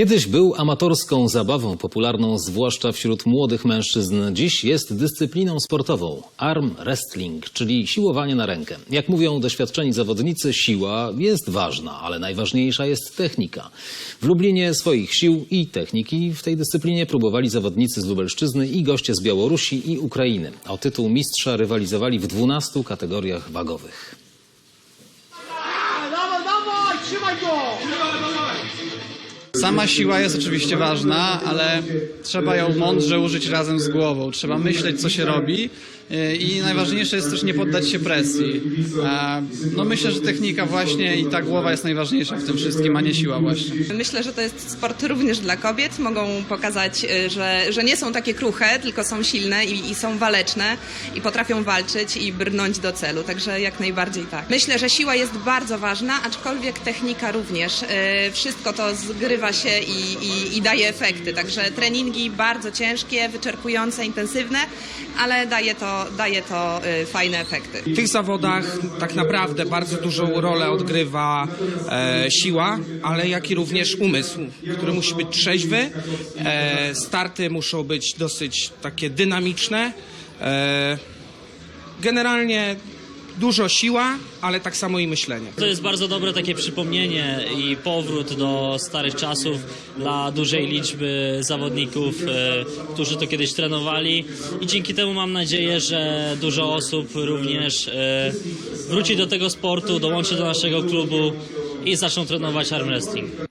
Kiedyś był amatorską zabawą popularną zwłaszcza wśród młodych mężczyzn. Dziś jest dyscypliną sportową. Arm wrestling, czyli siłowanie na rękę. Jak mówią doświadczeni zawodnicy, siła jest ważna, ale najważniejsza jest technika. W Lublinie swoich sił i techniki w tej dyscyplinie próbowali zawodnicy z Lubelszczyzny i goście z Białorusi i Ukrainy. O tytuł mistrza rywalizowali w 12 kategoriach wagowych. Dawaj, dawaj, trzymaj go! Sama siła jest oczywiście ważna, ale trzeba ją mądrze użyć razem z głową. Trzeba myśleć, co się robi yy, i najważniejsze jest też nie poddać się presji. No myślę, że technika właśnie i ta głowa jest najważniejsza w tym wszystkim, a nie siła właśnie. Myślę, że to jest sport również dla kobiet. Mogą pokazać, y, że, że nie są takie kruche, tylko są silne i, i są waleczne i potrafią walczyć i brnąć do celu. Także jak najbardziej tak. Myślę, że siła jest bardzo ważna, aczkolwiek technika również. Y, Wszystko to zgrywa się i, i, i daje efekty. Także treningi bardzo ciężkie, wyczerpujące, intensywne, ale daje to, daje to y, fajne efekty. W tych zawodach tak naprawdę bardzo dużą rolę odgrywa e, siła, ale jak i również umysł, który musi być trzeźwy. E, starty muszą być dosyć takie dynamiczne. E, generalnie dużo siła, ale tak samo i myślenie. To jest bardzo dobre takie przypomnienie i powrót do starych czasów dla dużej liczby zawodników, e, którzy to kiedyś trenowali i dzięki temu mam nadzieję, że dużo osób również e, wróci do tego sportu, dołączy do naszego klubu i zaczną trenować arm wrestling.